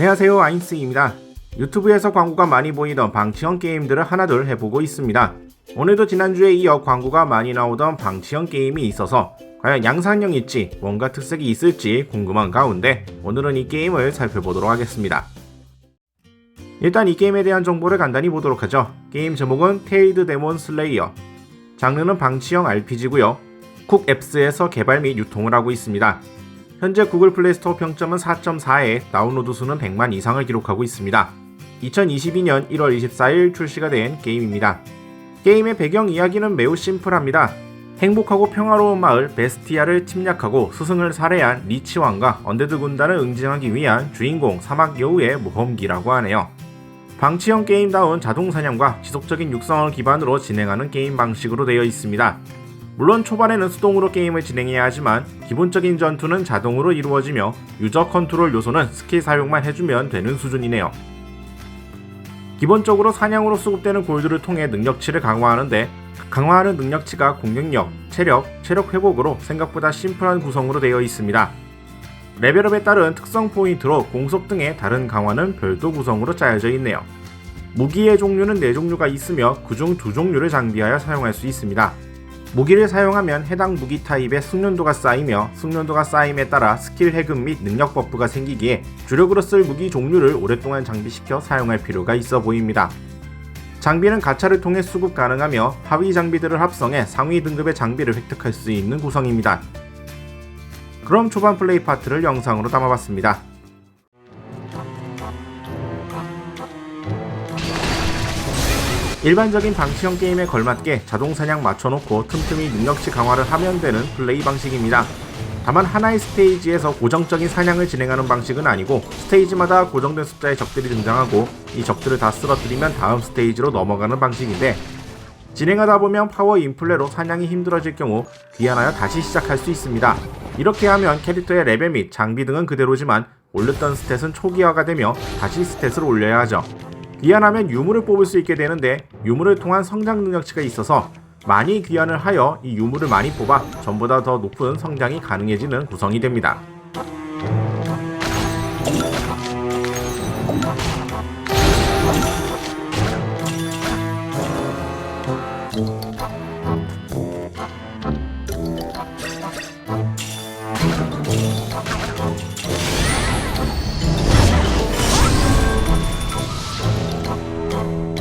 안녕하세요 아인스입니다. 유튜브에서 광고가 많이 보이던 방치형 게임들을 하나둘 해보고 있습니다. 오늘도 지난주에 이어 광고가 많이 나오던 방치형 게임이 있어서 과연 양산형일지 뭔가 특색이 있을지 궁금한 가운데 오늘은 이 게임을 살펴보도록 하겠습니다. 일단 이 게임에 대한 정보를 간단히 보도록 하죠. 게임 제목은 테일드 데몬 슬레이어 장르는 방치형 RPG고요. 쿡 앱스에서 개발 및 유통을 하고 있습니다. 현재 구글 플레이 스토어 평점은 4.4에 다운로드 수는 100만 이상을 기록하고 있습니다. 2022년 1월 24일 출시가 된 게임입니다. 게임의 배경 이야기는 매우 심플합니다. 행복하고 평화로운 마을 베스티아를 침략하고 스승을 살해한 리치 왕과 언데드 군단을 응징하기 위한 주인공 사막 여우의 모험기라고 하네요. 방치형 게임다운 자동 사냥과 지속적인 육성을 기반으로 진행하는 게임 방식으로 되어 있습니다. 물론 초반에는 수동으로 게임을 진행해야 하지만 기본적인 전투는 자동으로 이루어지며 유저 컨트롤 요소는 스킬 사용만 해주면 되는 수준이네요. 기본적으로 사냥으로 수급되는 골드를 통해 능력치를 강화하는데 강화하는 능력치가 공격력, 체력, 체력 회복으로 생각보다 심플한 구성으로 되어 있습니다. 레벨업에 따른 특성 포인트로 공속 등의 다른 강화는 별도 구성으로 짜여져 있네요. 무기의 종류는 4종류가 있으며 그중 2종류를 장비하여 사용할 수 있습니다. 무기를 사용하면 해당 무기 타입의 숙련도가 쌓이며 숙련도가 쌓임에 따라 스킬 해금 및 능력 버프가 생기기에 주력으로 쓸 무기 종류를 오랫동안 장비시켜 사용할 필요가 있어 보입니다. 장비는 가차를 통해 수급 가능하며 하위 장비들을 합성해 상위 등급의 장비를 획득할 수 있는 구성입니다. 그럼 초반 플레이 파트를 영상으로 담아봤습니다. 일반적인 방치형 게임에 걸맞게 자동 사냥 맞춰놓고 틈틈이 능력치 강화를 하면 되는 플레이 방식입니다. 다만 하나의 스테이지에서 고정적인 사냥을 진행하는 방식은 아니고 스테이지마다 고정된 숫자의 적들이 등장하고 이 적들을 다 쓰러뜨리면 다음 스테이지로 넘어가는 방식인데 진행하다 보면 파워 인플레로 사냥이 힘들어질 경우 귀환하여 다시 시작할 수 있습니다. 이렇게 하면 캐릭터의 레벨 및 장비 등은 그대로지만 올렸던 스탯은 초기화가 되며 다시 스탯을 올려야 하죠. 귀환하면 유물을 뽑을 수 있게 되는데 유물을 통한 성장 능력치가 있어서 많이 귀환을 하여 이 유물을 많이 뽑아 전보다 더 높은 성장이 가능해지는 구성이 됩니다. Bye.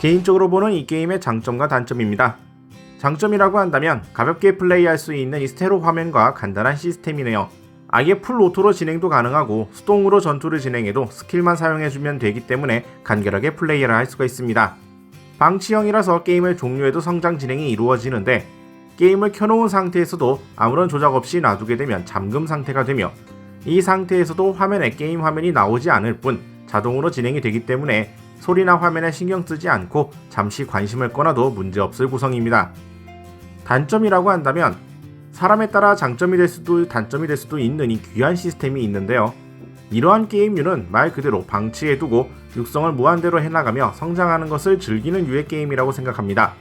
개인적으로 보는 이 게임의 장점과 단점입니다. 장점이라고 한다면 가볍게 플레이할 수 있는 이 스테로 화면과 간단한 시스템이네요. 아예 풀 오토로 진행도 가능하고 수동으로 전투를 진행해도 스킬만 사용해주면 되기 때문에 간결하게 플레이를 할 수가 있습니다. 방치형이라서 게임의 종료에도 성장 진행이 이루어지는데 게임을 켜놓은 상태에서도 아무런 조작 없이 놔두게 되면 잠금 상태가 되며 이 상태에서도 화면에 게임 화면이 나오지 않을 뿐 자동으로 진행이 되기 때문에 소리나 화면에 신경 쓰지 않고 잠시 관심을 꺼놔도 문제없을 구성입니다. 단점이라고 한다면 사람에 따라 장점이 될 수도 단점이 될 수도 있는 이 귀한 시스템이 있는데요. 이러한 게임류는 말 그대로 방치해두고 육성을 무한대로 해나가며 성장하는 것을 즐기는 유의 게임이라고 생각합니다.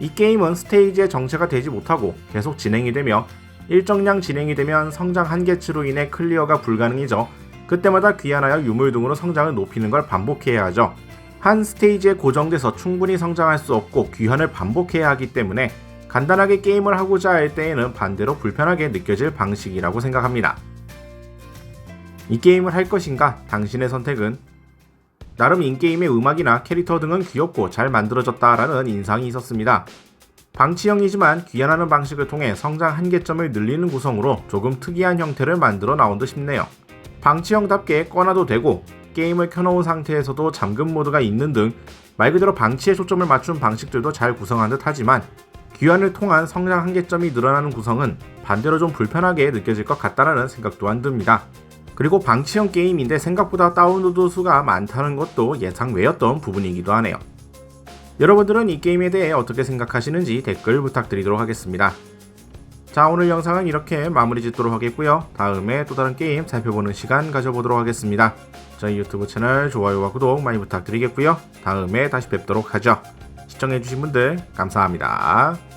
이 게임은 스테이지의 정체가 되지 못하고 계속 진행이 되며 일정량 진행이 되면 성장 한계치로 인해 클리어가 불가능해져 그때마다 귀환하여 유물 등으로 성장을 높이는 걸 반복해야 하죠. 한 스테이지에 고정돼서 충분히 성장할 수 없고 귀환을 반복해야 하기 때문에 간단하게 게임을 하고자 할 때에는 반대로 불편하게 느껴질 방식이라고 생각합니다. 이 게임을 할 것인가? 당신의 선택은? 나름 인게임의 음악이나 캐릭터 등은 귀엽고 잘 만들어졌다라는 인상이 있었습니다. 방치형이지만 귀환하는 방식을 통해 성장 한계점을 늘리는 구성으로 조금 특이한 형태를 만들어 나온 듯 싶네요. 방치형답게 꺼놔도 되고 게임을 켜놓은 상태에서도 잠금 모드가 있는 등 말 그대로 방치에 초점을 맞춘 방식들도 잘 구성한 듯 하지만 귀환을 통한 성장 한계점이 늘어나는 구성은 반대로 좀 불편하게 느껴질 것 같다라는 생각 또한 듭니다. 그리고 방치형 게임인데 생각보다 다운로드 수가 많다는 것도 예상 외였던 부분이기도 하네요. 여러분들은 이 게임에 대해 어떻게 생각하시는지 댓글 부탁드리도록 하겠습니다. 자 오늘 영상은 이렇게 마무리 짓도록 하겠고요. 다음에 또 다른 게임 살펴보는 시간 가져보도록 하겠습니다. 저희 유튜브 채널 좋아요와 구독 많이 부탁드리겠고요. 다음에 다시 뵙도록 하죠. 시청해주신 분들 감사합니다.